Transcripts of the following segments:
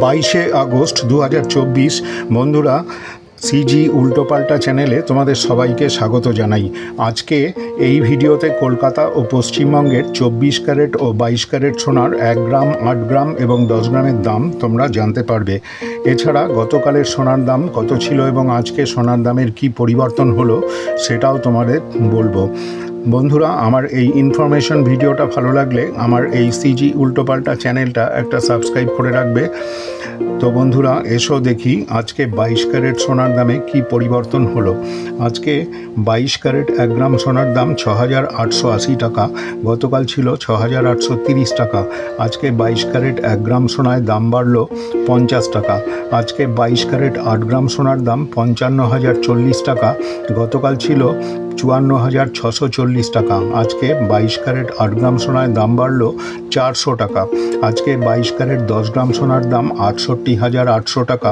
বাইশে আগস্ট দু হাজার চব্বিশ, বন্ধুরা সিজি উল্টোপাল্টা চ্যানেলে তোমাদের সবাইকে স্বাগত জানাই। আজকে এই ভিডিওতে কলকাতা ও পশ্চিমবঙ্গের চব্বিশ ক্যারেট ও বাইশ ক্যারেট সোনার এক গ্রাম, আট গ্রাম এবং দশ গ্রামের দাম তোমরা জানতে পারবে। এছাড়া গতকালের সোনার দাম কত ছিল এবং আজকে সোনার দামের কি পরিবর্তন হলো, সেটাও তোমাদের বলব। বন্ধুরা, আমার এই ইনফরমেশন ভিডিওটা ভালো লাগলে আমার এই সিজি উল্টোপাল্টা চ্যানেলটা একটা সাবস্ক্রাইব করে রাখবে। তো বন্ধুরা, এসো দেখি আজকে বাইশ ক্যারেট সোনার দামে কি পরিবর্তন হলো। আজকে বাইশ ক্যারেট এক গ্রাম সোনার দাম ছ হাজার আটশো আশি টাকা, গতকাল ছিল ছ হাজার আটশো তিরিশ টাকা। আজকে বাইশ ক্যারেট এক গ্রাম সোনায় দাম বাড়লো পঞ্চাশ টাকা। আজকে বাইশ ক্যারেট আট গ্রাম সোনার দাম পঞ্চান্ন হাজার চল্লিশ টাকা, গতকাল ছিল চুয়ান্ন হাজার ছশো চল্লিশ টাকা। আজকে বাইশ ক্যারেট আট গ্রাম সোনায় দাম বাড়ল চারশো টাকা। আজকে বাইশ ক্যারেট দশ গ্রাম সোনার দাম আটষট্টি হাজার আটশো টাকা।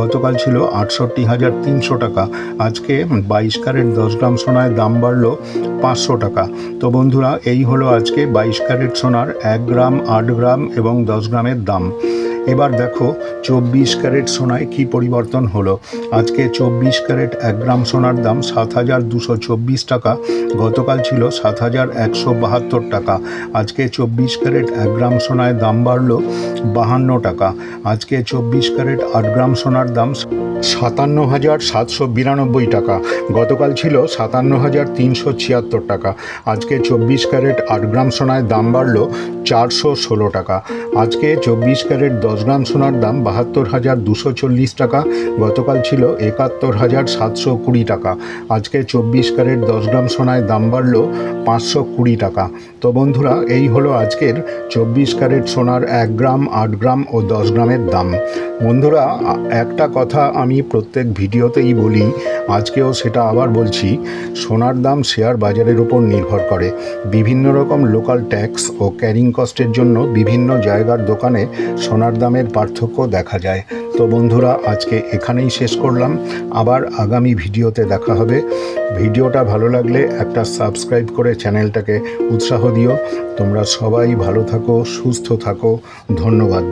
গতকাল ছিল আটষট্টি হাজার তিনশো টাকা। আজকে বাইশ ক্যারেট দশ গ্রাম সোনায় দাম বাড়ল পাঁচশো টাকা। তো বন্ধুরা, এই হলো আজকে বাইশ ক্যারেট সোনার এক গ্রাম, আট গ্রাম এবং দশ গ্রামের দাম। এবার দেখো চব্বিশ ক্যারেট সোনায় কি পরিবর্তন হলো। আজকে চব্বিশ ক্যারেট এক গ্রাম সোনার দাম সাত হাজার দুশো চব্বিশ টাকা, গতকাল ছিল সাত হাজার একশো বাহাত্তর টাকা। আজকে চব্বিশ ক্যারেট এক গ্রাম সোনায় দাম বাড়লো বাহান্ন টাকা। আজকে চব্বিশ ক্যারেট আট গ্রাম সোনার দাম সাতান্ন হাজার সাতশো বিরানব্বই টাকা, গতকাল ছিল সাতান্ন হাজার তিনশো ছিয়াত্তর টাকা। আজকে চব্বিশ ক্যারেট আট গ্রাম সোনায় দাম বাড়লো চারশো ষোলো টাকা। আজকে চব্বিশ ক্যারেট দশ গ্রাম সোনার দাম বাহাত্তর হাজার দুশো চল্লিশ টাকা। গতকাল ছিল একাত্তর হাজার সাতশো কুড়ি টাকা। আজকে চব্বিশ ক্যারেট দশ গ্রাম সোনায় দাম বাড়লো পাঁচশো কুড়ি টাকা। তো বন্ধুরা, এই হলো আজকের চব্বিশ ক্যারেট সোনার এক গ্রাম, আট গ্রাম ও দশ গ্রামের দাম। বন্ধুরা, একটা কথা আমি প্রত্যেক ভিডিওতেই বলি, আজকেও সেটা আবার বলছি, সোনার দাম শেয়ার বাজারের উপর নির্ভর করে। বিভিন্ন রকম লোকাল ট্যাক্স ও ক্যারিং কস্টের জন্য বিভিন্ন জায়গার দোকানে সোনার দামের পার্থক্য দেখা যায়। তো বন্ধুরা, আজকে এখানেই শেষ করলাম। আবার আগামী ভিডিওতে দেখা হবে। ভিডিওটা ভালো লাগলে একটা সাবস্ক্রাইব করে চ্যানেলটাকে উৎসাহ দিও। তোমরা সবাই ভালো থাকো, সুস্থ থাকো। ধন্যবাদ।